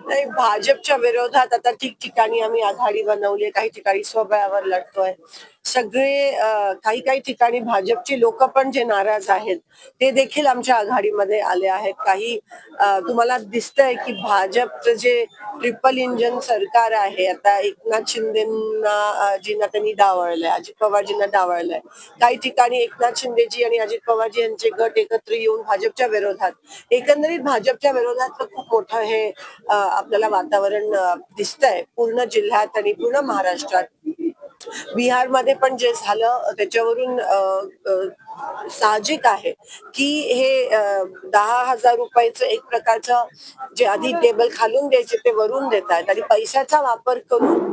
नाही भाजपच्या विरोधात आता ठिकठिकाणी आम्ही आघाडी बनवली काही ठिकाणी स्वबळावर लढतोय. सगळे काही काही ठिकाणी भाजपची लोक पण जे नाराज आहेत ते देखील आमच्या आघाडीमध्ये आले आहेत. काही तुम्हाला दिसतंय की भाजपचं जे ट्रिपल इंजन सरकार आहे आता एकनाथ शिंदेना जींना त्यांनी डावळलंय अजित पवारजींना डावळलंय. काही ठिकाणी एकनाथ शिंदेजी आणि अजित पवारजी यांचे गट एकत्र येऊन भाजपच्या विरोधात एकंदरीत भाजपच्या विरोधात खूप मोठं हे आपल्याला वातावरण दिसतंय. पूर्ण जिल्ह्यात आणि पूर्ण महाराष्ट्रात. बिहारमध्ये पण जे झालं त्याच्यावरून साहजिक आहे की हे दहा हजार रुपयाचं एक प्रकारचं जे आधी टेबल खालून द्यायचे ते वरून देत आहेत आणि पैशाचा वापर करून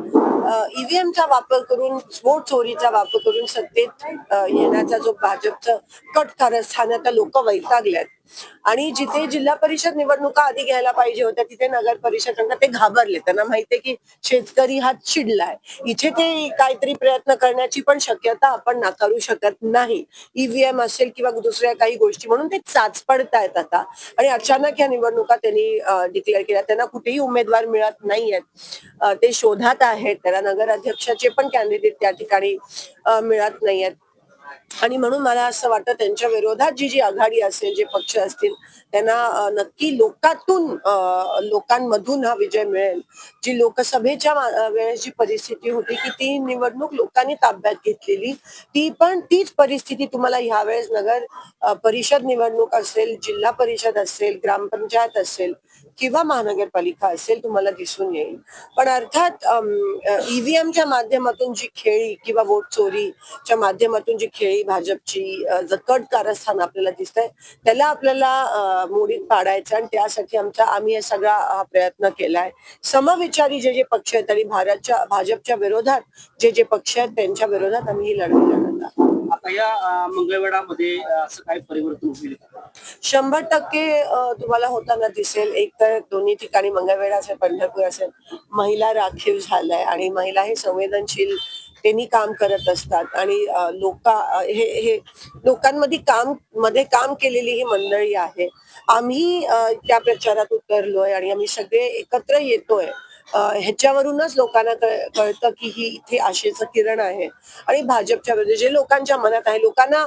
ईव्हीएमचा वापर करून वोट चोरीचा वापर करून सत्तेत येण्याचा जो भाजपचं कट कारस्थान आता लोक वैतागल्यात आणि जिथे जिल्हा परिषद निवडणुका आधी घ्यायला पाहिजे होत्या तिथे नगर परिषदांना ते घाबरले. त्यांना माहितीये की शेतकरी हा चिडलाय. इथे ते काहीतरी प्रयत्न करण्याची पण शक्यता आपण नाकारू शकत नाही. ईव्हीएम असेल किंवा दुसऱ्या काही गोष्टी म्हणून ते चाच पडतायत आता. आणि अचानक या निवडणुका त्यांनी डिक्लेअर केल्या. त्यांना कुठेही उमेदवार मिळत नाहीयेत. ते शोधात आहेत. त्याला नगर अध्यक्षाचे पण कॅन्डिडेट त्या ठिकाणी मिळत नाहीयेत. आणि म्हणून मला असं वाटतं त्यांच्या विरोधात जी जी आघाडी असेल जे पक्ष असतील त्यांना नक्की लोकातून लोकांमधून हा विजय मिळेल. जी लोकसभेच्या वेळेस जी परिस्थिती होती की ती निवडणूक लोकांनी ताब्यात घेतलेली ती पण तीच परिस्थिती तुम्हाला ह्यावेळेस नगर परिषद निवडणूक असेल जिल्हा परिषद असेल ग्रामपंचायत असेल किंवा महानगरपालिका असेल तुम्हाला दिसून येईल. पण अर्थात ईव्हीएमच्या माध्यमातून जी खेळी किंवा वोट चोरीच्या माध्यमातून जी खेळी भाजपची जकट ज कट कारस्थान आपल्याला दिसतंय. त्याला आपल्याला मोडीत पाडायचं आणि त्यासाठी आमचा आम्ही हे सगळा हा प्रयत्न केलाय. समविचारी जे जे पक्ष आहेत आणि भारतच्या भाजपच्या विरोधात जे जे पक्ष आहेत त्यांच्या विरोधात आम्ही ही लढाई लढत आता या मंगळवेढामध्ये असं काय परिवर्तन होईल शंभर टक्के तुम्हाला होताना दिसेल. एक तर दोन्ही ठिकाणी मंगळवेढा असेल पंढरपूर असेल महिला राखीव झालाय आणि महिला हे संवेदनशील त्यांनी काम करत असतात. आणि लोका लोक हे हे लोकांमध्ये काममध्ये काम केलेली ही मंडळी आहे. आम्ही त्या प्रचारात उतरलोय आणि आम्ही सगळे एकत्र येतोय. ह्याच्यावरूनच लोकांना कळ- कळतं की ही इथे आशेचं किरण आहे. आणि भाजपच्या विरुद्ध जे लोकांच्या मनात आहे लोकांना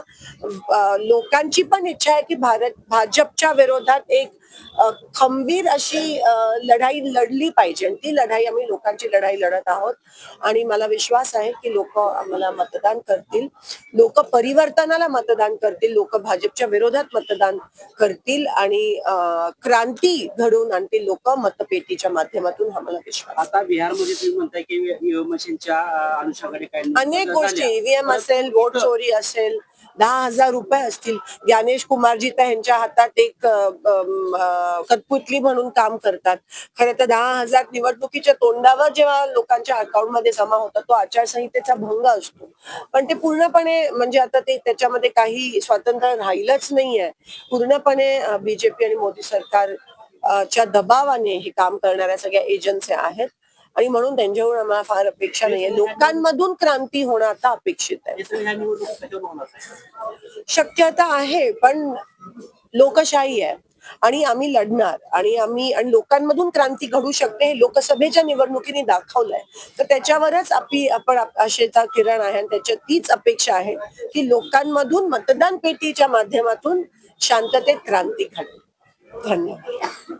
लोकांची पण इच्छा आहे की भारत भाजपच्या विरोधात एक खंबीर अशी लढाई लढली पाहिजे. आणि ती लढाई आम्ही लोकांची लढाई लढत आहोत. आणि मला विश्वास आहे की लोक आम्हाला मतदान करतील. लोक परिवर्तनाला मतदान करतील. लोक भाजपच्या विरोधात मतदान करतील. आणि क्रांती घडवून आणतील. लोक मतपेटीच्या माध्यमातून मला विश्वास. आता बिहारमध्ये तुम्ही म्हणताय की ईव्हीएम मशीनच्या अनुषंगाने काय अनेक गोष्टी. ईव्हीएम असेल वोट चोरी असेल दहा हजार रुपये असतील. ज्ञानेश कुमारजी तर ह्यांच्या हातात एक कठपुतली म्हणून काम करतात. खरं तर दहा हजार निवडणुकीच्या तोंडावर जेव्हा लोकांच्या अकाउंटमध्ये जमा होतात तो आचारसंहितेचा भंग असतो. पण ते पूर्णपणे म्हणजे आता ते त्याच्यामध्ये काही स्वातंत्र्य राहिलंच नाहीये. पूर्णपणे बीजेपी आणि मोदी सरकार च्या दबावाने हे काम करणाऱ्या सगळ्या एजन्सी आहेत. आणि म्हणून त्यांच्याकडून आम्हाला फार अपेक्षा नाहीये. लोकांमधून क्रांती होणं आता अपेक्षित आहे? शक्यता आहे पण लोकशाही आहे. आणि आम्ही लढणार. आणि आम्ही आणि लोकांमधून क्रांती घडू शकते हे लोकसभेच्या निवडणुकीने दाखवलंय. तर त्याच्यावरच आपली आपण आशेचा किरण आहे आणि त्याच्या तीच अपेक्षा आहे की लोकांमधून मतदान पेटीच्या माध्यमातून शांततेत क्रांती घडेल धन्यवाद.